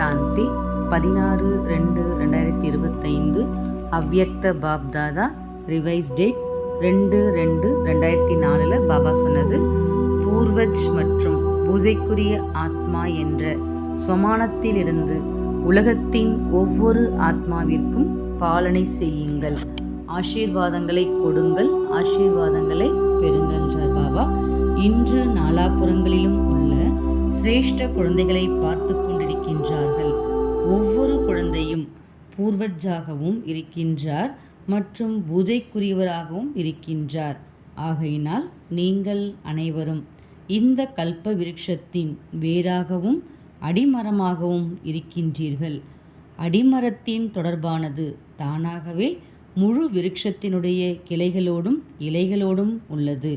சாந்தி பதினாறு ரெண்டு ரெண்டாயிரத்தி இருபத்தைந்து அவ்யக்த பாப்தாதா ரிவைஸ் டேட் ரெண்டு ரெண்டு ரெண்டாயிரத்தி நாலில் பாபா சொன்னது பூர்வஜ் மற்றும் பூஜைக்குரிய ஆத்மா என்ற ஸ்வமானத்திலிருந்து உலகத்தின் ஒவ்வொரு ஆத்மாவிற்கும் பாலனை செய்யுங்கள். ஆசீர்வாதங்களை கொடுங்கள் ஆசீர்வாதங்களை பெறுங்கள் பாபா. இன்று நாலாபுறங்களிலும் உள்ள சிரேஷ்ட குழந்தைகளை பார்த்து குழந்தையும் பூர்வஜாகவும் இருக்கின்றார் மற்றும் பூஜைக்குரியவராகவும் இருக்கின்றார். ஆகையினால் நீங்கள் அனைவரும் இந்த கல்ப விருட்சத்தின் வேராகவும் அடிமரமாகவும் இருக்கின்றீர்கள். அடிமரத்தின் தொடர்பானது தானாகவே முழு விருட்சத்தினுடைய கிளைகளோடும் இலைகளோடும் உள்ளது.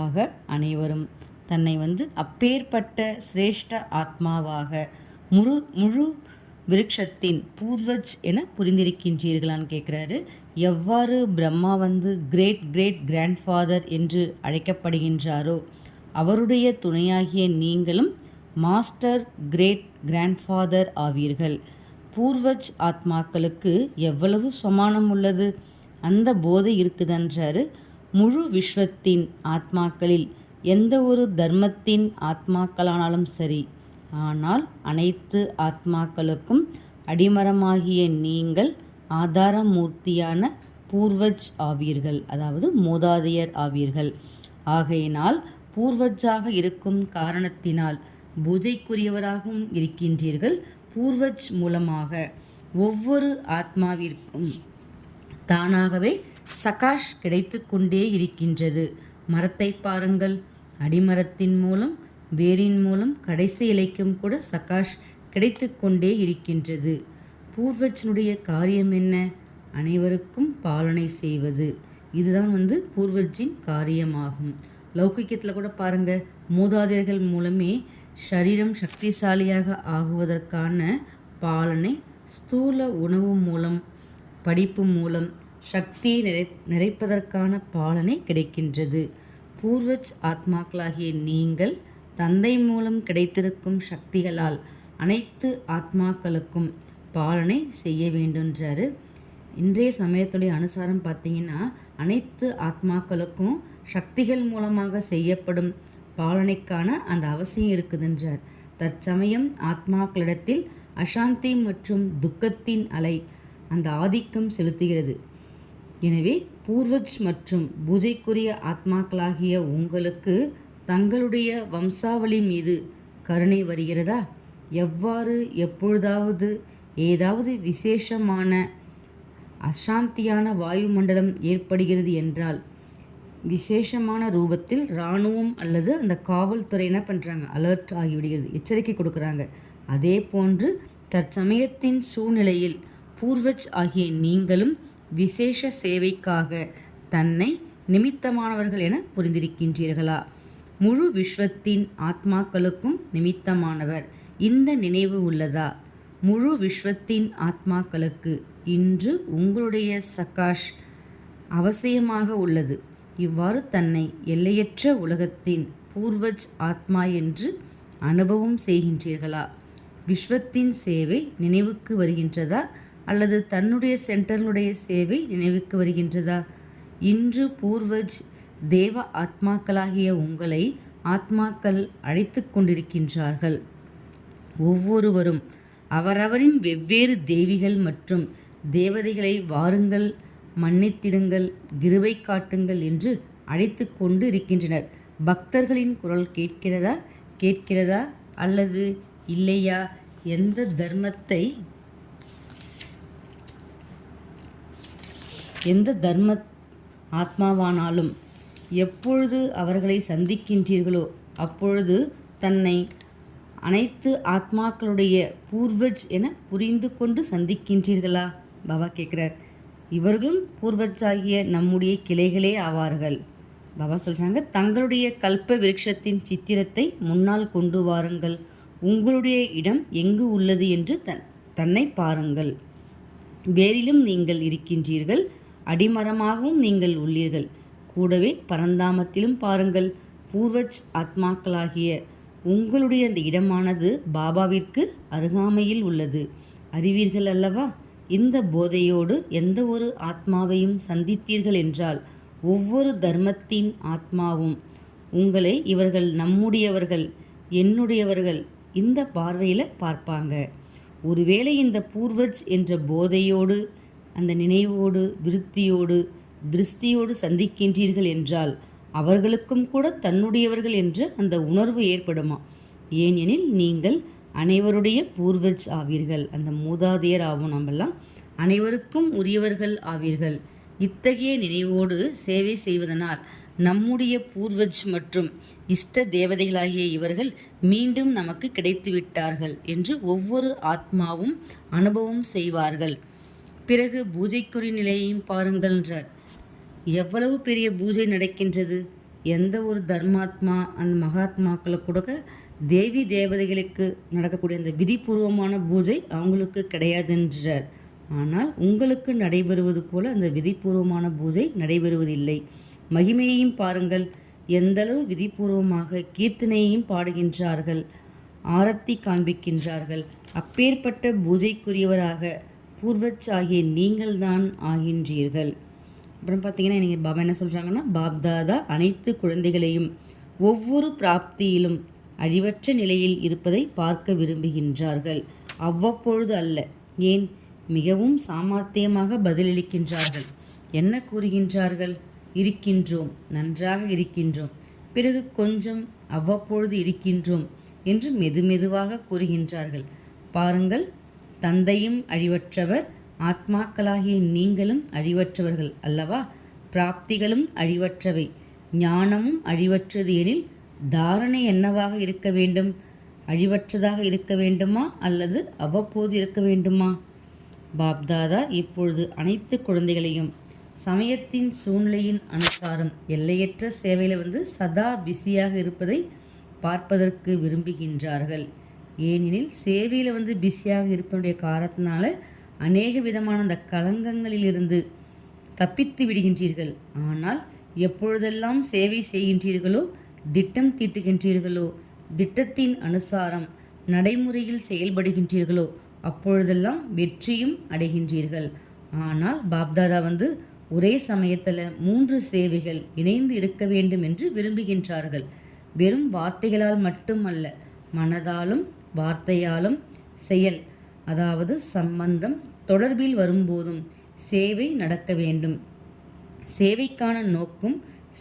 ஆக அனைவரும் தன்னை வந்து அப்பேற்பட்ட சிரேஷ்ட ஆத்மாவாக முழு முழு விருட்சத்தின் பூர்வஜ் என புரிந்திருக்கின்றீர்களான்னு கேட்குறாரு எவ்வாறு பிரம்மா வந்து கிரேட் கிரேட் கிராண்ட்ஃபாதர் என்று அழைக்கப்படுகின்றாரோ அவருடைய துணையாகிய நீங்களும் மாஸ்டர் கிரேட் கிராண்ட்ஃபாதர் ஆவீர்கள். பூர்வஜ் ஆத்மாக்களுக்கு எவ்வளவு சமானம் உள்ளது? அந்த போதை இருக்குதன்றாரு. முழு விஸ்வத்தின் ஆத்மாக்களில் எந்த ஒரு தர்மத்தின் ஆத்மாக்களானாலும் சரி ஆனால் அனைத்து ஆத்மாக்களுக்கும் அடிமரமாகிய நீங்கள் ஆதாரமூர்த்தியான பூர்வஜ் ஆவீர்கள் அதாவது மூதாதையர் ஆவீர்கள். ஆகையினால் பூர்வஜாக இருக்கும் காரணத்தினால் பூஜைக்குரியவராகவும் இருக்கின்றீர்கள் பூர்வஜ் மூலமாக. ஒவ்வொரு ஆத்மாவிற்கும் தானாகவே சகாஷ் கிடைத்து கொண்டே இருக்கின்றது. மரத்தை பாருங்கள் அடிமரத்தின் மூலம் வேரின் மூலம் கடைசி இலைக்கும் கூட சகாஷ் கிடைத்து கொண்டே இருக்கின்றது. பூர்வஜனுடைய காரியம் என்ன? அனைவருக்கும் பாலனை செய்வது. இதுதான் வந்து பூர்வஜின் காரியமாகும். லௌகிக்கத்தில் கூட பாருங்கள் மூதாதையர்கள் மூலமே சரீரம் சக்திசாலியாக ஆகுவதற்கான பாலனை ஸ்தூல உணவு மூலம் படிப்பு மூலம் சக்தியை நிறை நிறைப்பதற்கான பாலனை கிடைக்கின்றது. பூர்வஜ் ஆத்மாக்களாகிய நீங்கள் தந்தை மூலம் கிடைத்திருக்கும் சக்திகளால் அனைத்து ஆத்மாக்களுக்கும் பாலனை செய்ய வேண்டுன்றாரு இன்றைய சமயத்துடைய அனுசாரம் பார்த்தீங்கன்னா அனைத்து ஆத்மாக்களுக்கும் சக்திகள் மூலமாக செய்யப்படும் பாலனைக்கான அந்த அவசியம் இருக்குதுன்றார். தற்சமயம் ஆத்மாக்களிடத்தில் அசாந்தி மற்றும் துக்கத்தின் அலை அந்த ஆதிக்கம் செலுத்துகிறது. எனவே பூர்வஜ் மற்றும் பூஜைக்குரிய ஆத்மாக்களாகிய உங்களுக்கு தங்களுடைய வம்சாவளி மீது கருணை வருகிறதா? எவ்வாறு எப்பொழுதாவது ஏதாவது விசேஷமான அசாந்தியான வாயுமண்டலம் ஏற்படுகிறது என்றால் விசேஷமான ரூபத்தில் இராணுவம் அல்லது அந்த காவல்துறை என்ன பண்ணுறாங்க அலர்ட் ஆகிவிடுகிறது எச்சரிக்கை கொடுக்குறாங்க. அதே போன்று தற்சமயத்தின் சூழ்நிலையில் பூர்வஜ் ஆகிய நீங்களும் விசேஷ சேவைக்காக தன்னை நிமித்தமானவர்கள் என புரிந்திருக்கின்றீர்களா? முழு விஸ்வத்தின் ஆத்மாக்களுக்கும் நிமித்தமானவர். இந்த நினைவு உள்ளதா? முழு விஸ்வத்தின் ஆத்மாக்களுக்கு இன்று உங்களுடைய சகாஷ் அவசியமாக உள்ளது. இவ்வாறு தன்னை எல்லையற்ற உலகத்தின் பூர்வஜ் ஆத்மா என்று அனுபவம் செய்கின்றீர்களா? விஸ்வத்தின் சேவை நினைவுக்கு வருகின்றதா? அல்லது தன்னுடைய சென்டர்களுடைய சேவை நினைவுக்கு வருகின்றதா? இன்று பூர்வஜ் தேவ ஆத்மாக்களாகிய உங்களை ஆத்மாக்கள் அழைத்து கொண்டிருக்கின்றார்கள். ஒவ்வொருவரும் அவரவரின் வெவ்வேறு தேவிகள் மற்றும் தேவதைகளை வாருங்கள் மன்னித்திடுங்கள் கிருவை காட்டுங்கள் என்று அழைத்து கொண்டு இருக்கின்றனர் பக்தர்களின் குரல் கேட்கிறதா கேட்கிறதா அல்லது இல்லையா? எந்த தர்மத்தை எந்த தர்ம ஆத்மாவானாலும் எப்பொழுது அவர்களை சந்திக்கின்றீர்களோ அப்பொழுது தன்னை அனைத்து ஆத்மாக்களுடைய பூர்வஜ் என புரிந்து கொண்டு சந்திக்கின்றீர்களா? பாபா கேட்குறார். இவர்களும் பூர்வஜாகிய நம்முடைய கிளைகளே ஆவார்கள். பாபா சொல்கிறாங்க தங்களுடைய கல்ப விருட்சத்தின் சித்திரத்தை முன்னால் கொண்டு வாருங்கள். உங்களுடைய இடம் எங்கு உள்ளது என்று தன் தன்னை பாருங்கள். வேரிலும் நீங்கள் இருக்கின்றீர்கள் அடிமரமாகவும் நீங்கள் உள்ளீர்கள். கூடவே பரந்தாமத்திலும் பாருங்கள். பூர்வஜ் ஆத்மாக்களாகிய உங்களுடைய அந்த இடமானது பாபாவிற்கு அருகாமையில் உள்ளது. அறிவீர்கள் அல்லவா? இந்த போதையோடு எந்த ஒரு ஆத்மாவையும் சந்தித்தீர்கள் என்றால் ஒவ்வொரு தர்மத்தின் ஆத்மாவும் உங்களை இவர்கள் நம்முடையவர்கள் என்னுடையவர்கள் இந்த பார்வையில் பார்ப்பாங்க. ஒருவேளை இந்த பூர்வஜ் என்ற போதையோடு அந்த நினைவோடு விருத்தியோடு திருஷ்டியோடு சந்திக்கின்றீர்கள் என்றால் அவர்களுக்கும் கூட தன்னுடையவர்கள் என்ற அந்த உணர்வு ஏற்படுமா? ஏனெனில் நீங்கள் அனைவருடைய பூர்வஜ் ஆவீர்கள். அந்த மூதாதையர் ஆகும் நம்மெல்லாம். அனைவருக்கும் உரியவர்கள் ஆவீர்கள். இத்தகைய நினைவோடு சேவை செய்வதனால் நம்முடைய பூர்வஜ் மற்றும் இஷ்ட தேவதைகளாகிய இவர்கள் மீண்டும் நமக்கு கிடைத்து விட்டார்கள் என்று ஒவ்வொரு ஆத்மாவும் அனுபவம் செய்வார்கள். பிறகு பூஜைக்குறி நிலையையும் பாருங்கள்ன்றார் எவ்வளவு பெரிய பூஜை நடக்கின்றது? எந்த ஒரு தர்மாத்மா அந்த மகாத்மாக்களை கூட தேவி தேவதைகளுக்கு நடக்கக்கூடிய அந்த விதிபூர்வமான பூஜை அவங்களுக்கு கிடையாதுன்றார். ஆனால் உங்களுக்கு நடைபெறுவது போல அந்த விதிபூர்வமான பூஜை நடைபெறுவதில்லை. மகிமையையும் பாருங்கள். எந்தளவு விதிபூர்வமாக கீர்த்தனையையும் பாடுகின்றார்கள். ஆரத்தி காண்பிக்கின்றார்கள். அப்பேற்பட்ட பூஜைக்குரியவராக பூர்வச்சாகிய நீங்கள்தான் ஆகின்றீர்கள். அப்புறம் பார்த்தீங்கன்னா நீங்கள் பாபா என்ன சொல்கிறாங்கன்னா பாப்தாதா அனைத்து குழந்தைகளையும் ஒவ்வொரு பிராப்தியிலும் அழிவற்ற நிலையில் இருப்பதை பார்க்க விரும்புகின்றார்கள். அவ்வப்பொழுது அல்ல ஏன்? மிகவும் சாமர்த்தியமாக பதிலளிக்கின்றார்கள். என்ன கூறுகின்றார்கள்? இருக்கின்றோம் நன்றாக இருக்கின்றோம். பிறகு கொஞ்சம் அவ்வப்பொழுது இருக்கின்றோம் என்று மெதுமெதுவாக கூறுகின்றார்கள். பாருங்கள் தந்தையும் அழிவற்றவர் ஆத்மாக்களாகிய நீங்களும் அழிவற்றவர்கள் அல்லவா? பிராப்திகளும் அழிவற்றவை. ஞானமும் அழிவற்றது எனில் தாரணை என்னவாக இருக்க வேண்டும்? அழிவற்றதாக இருக்க வேண்டுமா அல்லது அவ்வப்போது இருக்க வேண்டுமா? பாப்தாதா இப்பொழுது அனைத்து குழந்தைகளையும் சமயத்தின் சூழ்நிலையின் அனுசாரம் எல்லையற்ற சேவையில் வந்து சதா பிஸியாக இருப்பதை பார்ப்பதற்கு விரும்புகின்றார்கள். ஏனெனில் சேவையில் வந்து பிஸியாக இருப்பதுடைய காரணத்தினால அநேக விதமான அந்த கலங்கங்களிலிருந்து தப்பித்து விடுகின்றீர்கள். ஆனால் எப்பொழுதெல்லாம் சேவை செய்கின்றீர்களோ திட்டம் தீட்டுகின்றீர்களோ திட்டத்தின் அனுசாரம் நடைமுறையில் செயல்படுகின்றீர்களோ அப்பொழுதெல்லாம் வெற்றியும் அடைகின்றீர்கள். ஆனால் பாப்தாதா வந்து ஒரே சமயத்தில் மூன்று சேவைகள் இணைந்து இருக்க வேண்டும் என்று விரும்புகின்றார்கள். வெறும் வார்த்தைகளால் மட்டுமல்ல மனதாலும் வார்த்தையாலும் செயல் அதாவது சம்பந்தம் தொடர்பில் வரும்போதும் சேவை நடக்க வேண்டும். சேவைக்கான நோக்கும்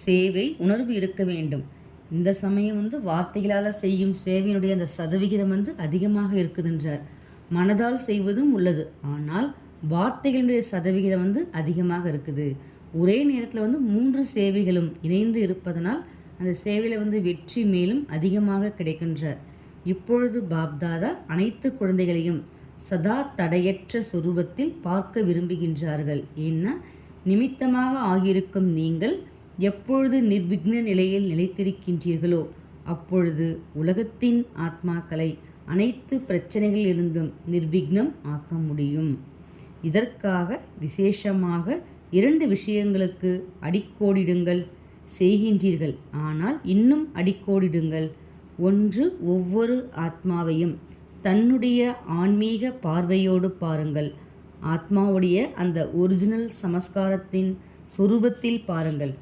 சேவை உணர்வு இருக்க வேண்டும். இந்த சமயம் வந்து வார்த்தைகளால் செய்யும் சேவையினுடைய அந்த சதவிகிதம் வந்து அதிகமாக இருக்குதுன்றார். மனதால் செய்வதும் உள்ளது. ஆனால் வார்த்தைகளுடைய சதவிகிதம் வந்து அதிகமாக இருக்குது. ஒரே நேரத்தில் வந்து மூன்று சேவைகளும் இணைந்து இருப்பதனால் அந்த சேவையில் வந்து வெற்றி மேலும் அதிகமாக கிடைக்கின்றார். இப்பொழுது பாப்தாதா அனைத்து குழந்தைகளையும் சதா தடையற்ற சுரூபத்தில் பார்க்க விரும்புகின்றார்கள். ஏன்னா நிமித்தமாக ஆகியிருக்கும் நீங்கள் எப்பொழுது நிர்விக்ன நிலையில் நிலைத்திருக்கின்றீர்களோ அப்பொழுது உலகத்தின் ஆத்மாக்களை அனைத்து பிரச்சனைகளிலிருந்தும் நிர்விக்னம் ஆக்க முடியும். இதற்காக விசேஷமாக இரண்டு விஷயங்களுக்கு அடிக்கோடிடுங்கள் செய்கின்றீர்கள். ஆனால் இன்னும் அடிக்கோடிடுங்கள். ஒன்று ஒவ்வொரு ஆத்மாவையும் தன்னுடைய ஆன்மீக பார்வையோடு பாருங்கள். ஆத்மாவுடைய அந்த ஒரிஜினல் சமஸ்காரத்தின் சுரூபத்தில் பாருங்கள்.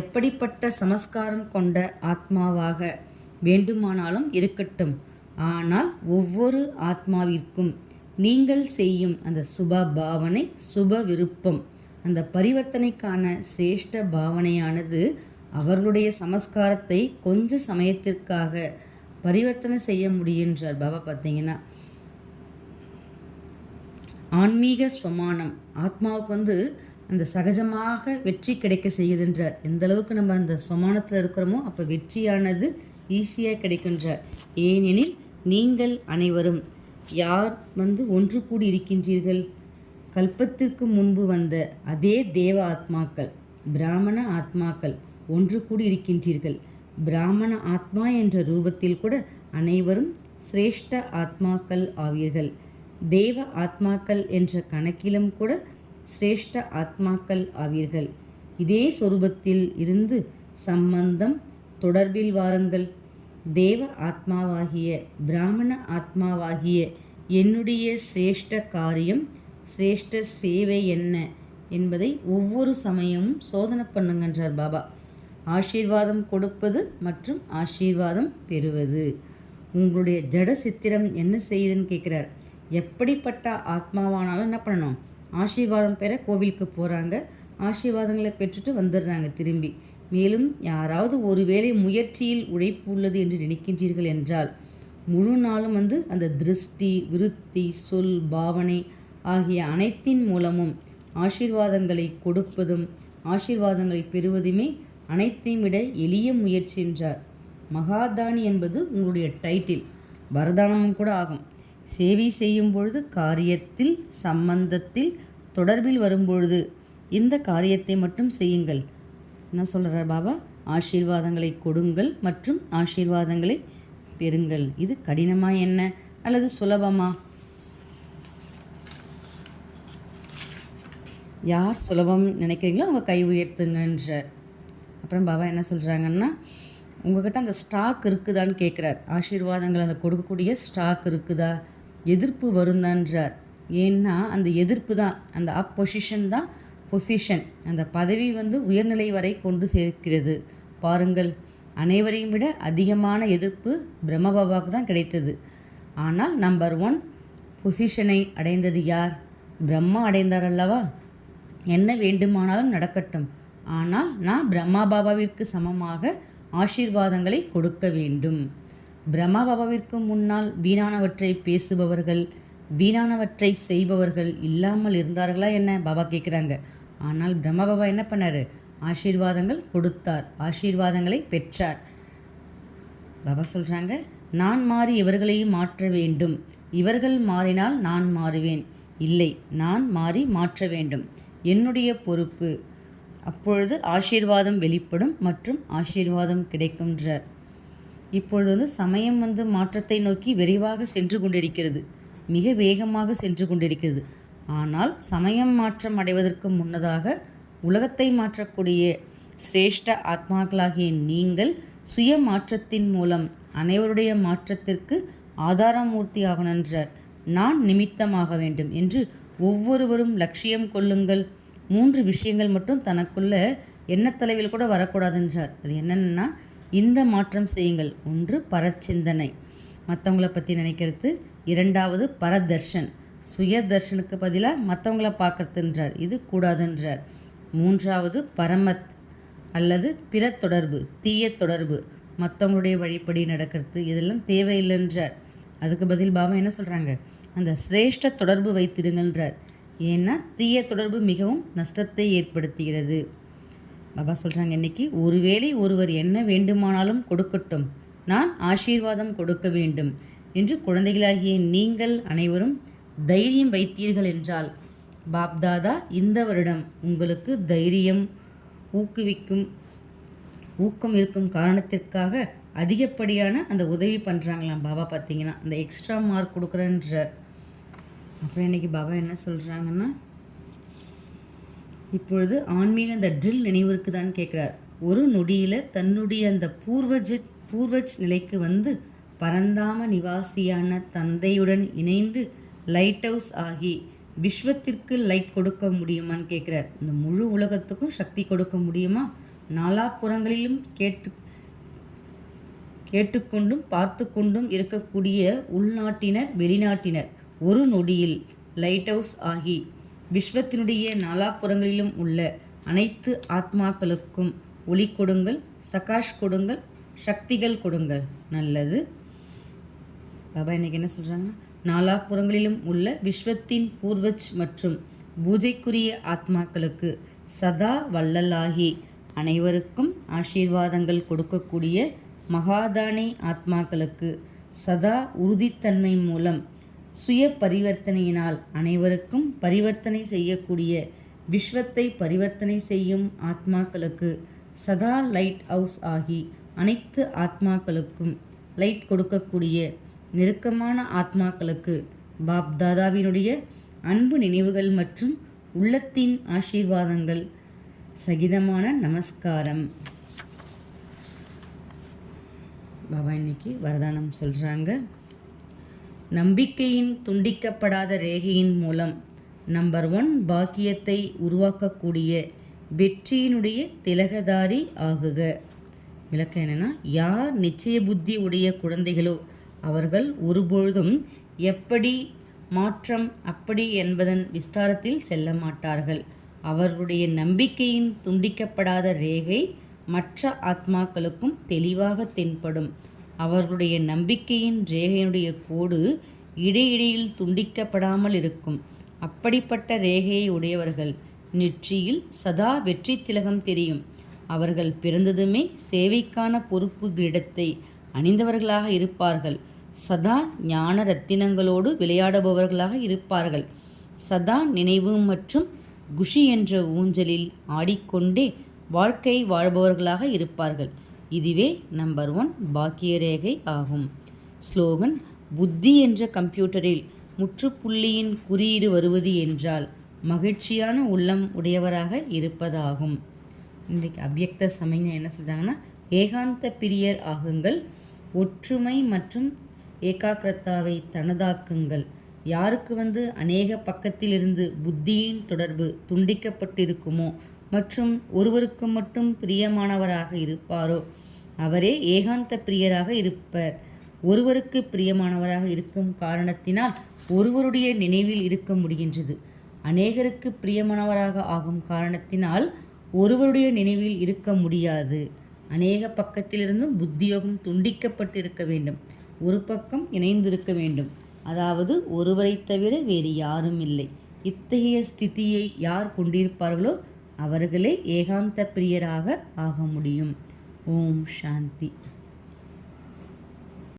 எப்படிப்பட்ட சமஸ்காரம் கொண்ட ஆத்மாவாக வேண்டுமானாலும் இருக்கட்டும். ஆனால் ஒவ்வொரு ஆத்மாவிற்கும் நீங்கள் செய்யும் அந்த சுப பாவனை சுப விருப்பம். அந்த பரிவர்த்தனைக்கான சிரேஷ்ட பாவனையானது அவர்களுடைய சமஸ்காரத்தை கொஞ்ச சமயத்திற்காக பரிவர்த்தனை செய்ய முடியுன்றார். பாபா பார்த்தீங்கன்னா ஆன்மீக ஸ்வமானம் ஆத்மாவுக்கு வந்து அந்த சகஜமாக வெற்றி கிடைக்க செய்யுதுன்றார். எந்த அளவுக்கு நம்ம அந்த ஸ்வமானத்தில் இருக்கிறோமோ அப்போ வெற்றியானது ஈஸியாக கிடைக்கின்றார். ஏனெனில் நீங்கள் அனைவரும் யார் வந்து ஒன்று கூடி இருக்கின்றீர்கள்? கல்பத்திற்கு முன்பு வந்த அதே தேவ ஆத்மாக்கள் பிராமண ஆத்மாக்கள் ஒன்று கூடி இருக்கின்றீர்கள். பிராமண ஆத்மா என்ற ரூபத்தில் கூட அனைவரும் சிரேஷ்ட ஆத்மாக்கள் ஆவீர்கள். தேவ ஆத்மாக்கள் என்ற கணக்கிலும் கூட சிரேஷ்ட ஆத்மாக்கள் ஆவீர்கள். இதே சொரூபத்தில் இருந்து சம்பந்தம் தொடர்பில் வாருங்கள். தேவ ஆத்மாவாகிய பிராமண ஆத்மாவாகிய என்னுடைய சிரேஷ்ட காரியம் சிரேஷ்ட சேவை என்ன என்பதை ஒவ்வொரு சமயமும் சோதனை பண்ணுங்கன்றார் பாபா. ஆசீர்வாதம் கொடுப்பது மற்றும் ஆசீர்வாதம் பெறுவது. உங்களுடைய ஜட சித்திரம் என்ன செய்யுதுன்னு கேட்குறார் எப்படிப்பட்ட ஆத்மாவானாலும் என்ன பண்ணணும்? ஆசீர்வாதம் பெற கோவிலுக்கு போகிறாங்க ஆசீர்வாதங்களை பெற்றுட்டு வந்துடுறாங்க திரும்பி. மேலும் யாராவது ஒருவேளை முயற்சியில் உழைப்பு உள்ளது என்று நினைக்கின்றீர்கள் என்றால் முழு நாளும் வந்து அந்த திருஷ்டி விருத்தி சொல் பாவனை ஆகிய அனைத்தின் மூலமும் ஆசீர்வாதங்களை கொடுப்பதும் ஆசீர்வாதங்களை பெறுவதுமே அனைத்தையும் விட எளிய முயற்சி என்றார். மகாதானி என்பது உங்களுடைய டைட்டில் வரதானமும் கூட ஆகும். சேவை செய்யும் பொழுது காரியத்தில் சம்பந்தத்தில் தொடர்பில் வரும்பொழுது இந்த காரியத்தை மட்டும் செய்யுங்கள். என்ன சொல்கிறார் பாபா? ஆசீர்வாதங்களை கொடுங்கள் மற்றும் ஆசீர்வாதங்களை பெறுங்கள். இது கடினமாக என்ன? அல்லது சுலபமா? யார் சுலபம் நினைக்கிறீங்களோ அவங்க கை உயர்த்துங்கன்றார். அப்புறம் பாபா என்ன சொல்கிறாங்கன்னா உங்ககிட்ட அந்த ஸ்டாக் இருக்குதான்னு கேட்குறார் ஆசீர்வாதங்கள் அந்த கொடுக்கக்கூடிய ஸ்டாக் இருக்குதா? எதிர்ப்பு வருந்தான்றார். ஏன்னா அந்த எதிர்ப்பு தான் அந்த அப்பொசிஷன் தான் பொசிஷன் அந்த பதவி வந்து உயர்நிலை வரை கொண்டு சேர்க்கிறது. பாருங்கள் அனைவரையும் விட அதிகமான எதிர்ப்பு பிரம்மபாபாவுக்கு தான் கிடைத்தது. ஆனால் நம்பர் ஒன் பொசிஷனை அடைந்தது யார்? பிரம்மா அடைந்தார் அல்லவா? என்ன வேண்டுமானாலும் நடக்கட்டும். ஆனால் நான் பிரம்மா பாபாவிற்கு சமமாக ஆசீர்வாதங்களை கொடுக்க வேண்டும். பிரம்மா பாபாவிற்கு முன்னால் வீணானவற்றை பேசுபவர்கள் வீணானவற்றை செய்பவர்கள் இல்லாமல் இருந்தார்களா என்ன? பாபா கேட்குறாங்க ஆனால் பிரம்மா பாபா என்ன பண்ணார்? ஆசீர்வாதங்கள் கொடுத்தார் ஆசீர்வாதங்களை பெற்றார். பாபா சொல்கிறாங்க நான் மாறி இவர்களையும் மாற்ற வேண்டும். இவர்கள் மாறினால் நான் மாறுவேன். இல்லை நான் மாறி மாற்ற வேண்டும். என்னுடைய பொறுப்பு அப்பொழுது ஆசீர்வாதம் வெளிப்படும் மற்றும் ஆசீர்வாதம் கிடைக்கும்ன்றார். இப்பொழுது வந்து சமயம் வந்து மாற்றத்தை நோக்கி விரைவாக சென்று கொண்டிருக்கிறது. மிக வேகமாக சென்று கொண்டிருக்கிறது. ஆனால் சமயம் மாற்றம் அடைவதற்கு முன்னதாக உலகத்தை மாற்றக்கூடிய சிரேஷ்ட ஆத்மாக்களாகிய நீங்கள் சுய மாற்றத்தின் மூலம் அனைவருடைய மாற்றத்திற்கு ஆதாரமூர்த்தி ஆகணுன்றார் நான் நிமித்தமாக வேண்டும் என்று ஒவ்வொருவரும் லட்சியம் கொள்ளுங்கள். மூன்று விஷயங்கள் மட்டும் தனக்குள்ள எண்ணத்தலைவில் கூட வரக்கூடாதுன்றார். அது என்னென்னா இந்த மாற்றம் செய்யுங்கள். ஒன்று பரச்சிந்தனை. மற்றவங்கள பற்றி நினைக்கிறது. இரண்டாவது பரதர்ஷன். சுய தர்ஷனுக்கு பதிலாக மற்றவங்கள பார்க்கறதுன்றார். இது கூடாதுன்றார். மூன்றாவது பரமத் அல்லது பிற தொடர்பு தீய தொடர்பு. மற்றவங்களுடைய வழிப்படி நடக்கிறது. இதெல்லாம் தேவையில்லைன்றார். அதுக்கு பதில் பாபா என்ன சொல்கிறாங்க அந்த சிரேஷ்ட தொடர்பு வைத்திடுங்கன்றார் ஏன்னா தீய தொடர்பு மிகவும் நஷ்டத்தை ஏற்படுத்துகிறது. பாபா சொல்கிறாங்க இன்னைக்கு ஒருவேளை ஒருவர் என்ன வேண்டுமானாலும் கொடுக்கட்டும். நான் ஆசீர்வாதம் கொடுக்க வேண்டும். என்று குழந்தைகளாகிய நீங்கள் அனைவரும் தைரியம் வைத்தீர்கள் என்றால் பாப்தாதா இந்த வருடம் உங்களுக்கு தைரியம் ஊக்குவிக்கும் ஊக்கம் இருக்கும் காரணத்திற்காக அதிகப்படியான அந்த உதவி பண்ணுறாங்களாம் பாபா பார்த்தீங்கன்னா அந்த எக்ஸ்ட்ரா மார்க் கொடுக்குறன்ற அப்புறம் இன்றைக்கி பாபா என்ன சொல்கிறாங்கன்னா இப்பொழுது ஆன்மீக அந்த ட்ரில் நினைவிற்கு தான் கேட்குறார். ஒரு நொடியில் தன்னுடைய அந்த பூர்வஜ பூர்வஜ் நிலைக்கு வந்து பரந்தாம நிவாசியான தந்தையுடன் இணைந்து லைட் ஹவுஸ் ஆகி விஸ்வத்திற்கு லைட் கொடுக்க முடியுமான்னு கேட்குறார். இந்த முழு உலகத்துக்கும் சக்தி கொடுக்க முடியுமா? நாலாப்புறங்களிலும் கேட்டு கேட்டுக்கொண்டும் பார்த்து கொண்டும் இருக்கக்கூடிய உள்நாட்டினர் வெளிநாட்டினர். ஒரு நொடியில் லைட் ஹவுஸ் ஆகி விஸ்வத்தினுடைய நாலாப்புறங்களிலும் உள்ள அனைத்து ஆத்மாக்களுக்கும் ஒளி கொடுங்கள் சகாஷ் கொடுங்கள் சக்திகள் கொடுங்கள். நல்லது. பாபா இன்றைக்கி என்ன சொல்கிறாங்கன்னா நாலாப்புறங்களிலும் உள்ள விஸ்வத்தின் பூர்வஜ் மற்றும் பூஜைக்குரிய ஆத்மாக்களுக்கு சதா வள்ளலாகி அனைவருக்கும் ஆசீர்வாதங்கள் கொடுக்கக்கூடிய மகாதானி ஆத்மாக்களுக்கு சதா உறுதித்தன்மை மூலம் சுய பரிவர்த்தனையினால் அனைவருக்கும் பரிவர்த்தனை செய்யக்கூடிய விஸ்வத்தை பரிவர்த்தனை செய்யும் ஆத்மாக்களுக்கு சதா லைட் ஹவுஸ் ஆகி அனைத்து ஆத்மாக்களுக்கும் லைட் கொடுக்கக்கூடிய நெருக்கமான ஆத்மாக்களுக்கு பாப் தாதாவினுடைய அன்பு நினைவுகள் மற்றும் உள்ளத்தின் ஆசீர்வாதங்கள் சகிதமான நமஸ்காரம். பாபா இன்னைக்கு வரதானம் சொல்கிறாங்க நம்பிக்கையின் துண்டிக்கப்படாத ரேகையின் மூலம் நம்பர் ஒன் பாக்கியத்தை உருவாக்கக்கூடிய வெற்றியினுடைய திலகதாரி ஆகுக. விளக்கம் என்னென்னா யார் நிச்சய புத்தி உடைய குழந்தைகளோ அவர்கள் ஒருபொழுதும் எப்படி மாற்றம் அப்படி என்பதன் விஸ்தாரத்தில் செல்ல மாட்டார்கள். அவர்களுடைய நம்பிக்கையின் துண்டிக்கப்படாத ரேகை மற்ற ஆத்மாக்களுக்கும் தெளிவாக தென்படும். அவர்களுடைய நம்பிக்கையின் ரேகையினுடைய கோடு இடையிடையில் துண்டிக்கப்படாமல் இருக்கும். அப்படிப்பட்ட ரேகையை உடையவர்கள் நெற்றியில் சதா வெற்றி திலகம் தெரியும். அவர்கள் பிறந்ததுமே சேவைக்கான பொறுப்பு கிரீடத்தை அணிந்தவர்களாக இருப்பார்கள். சதா ஞான ரத்தினங்களோடு விளையாடுபவர்களாக இருப்பார்கள். சதா நினைவு மற்றும் குஷி என்ற ஊஞ்சலில் ஆடிக்கொண்டே வாழ்க்கை வாழ்பவர்களாக இருப்பார்கள். இதுவே நம்பர் ஒன் பாக்கிய ரேகை ஆகும். ஸ்லோகன் புத்தி என்ற கம்ப்யூட்டரில் முற்றுப்புள்ளியின் குறியீடு வருவது என்றால் மகிழ்ச்சியான உள்ளம் உடையவராக இருப்பதாகும். இன்றைக்கு அவ்யக்த சமயம் என்ன சொல்கிறாங்கன்னா ஏகாந்த பிரியர் ஆகுங்கள் ஒற்றுமை மற்றும் ஏகாக்கிரத்தாவை தனதாக்குங்கள். யாருக்கு வந்து அநேக பக்கத்திலிருந்து புத்தியின் தொடர்பு துண்டிக்கப்பட்டிருக்குமோ மற்றும் ஒருவருக்கு மட்டும் பிரியமானவராக இருப்பாரோ அவரே ஏகாந்த பிரியராக இருப்பர். ஒருவருக்கு பிரியமானவராக இருக்கும் காரணத்தினால் ஒருவருடைய நினைவில் இருக்க முடிகின்றது. அநேகருக்கு பிரியமானவராக ஆகும் காரணத்தினால் ஒருவருடைய நினைவில் இருக்க முடியாது. அநேக பக்கத்திலிருந்தும் புத்தியோகம் துண்டிக்கப்பட்டிருக்க வேண்டும். ஒரு பக்கம் இணைந்திருக்க வேண்டும். அதாவது ஒருவரை தவிர வேறு யாரும் இல்லை. இத்தகைய ஸ்திதியை யார் கொண்டிருப்பார்களோ அவர்களே ஏகாந்த பிரியராக ஆக முடியும். ஓம் சாந்தி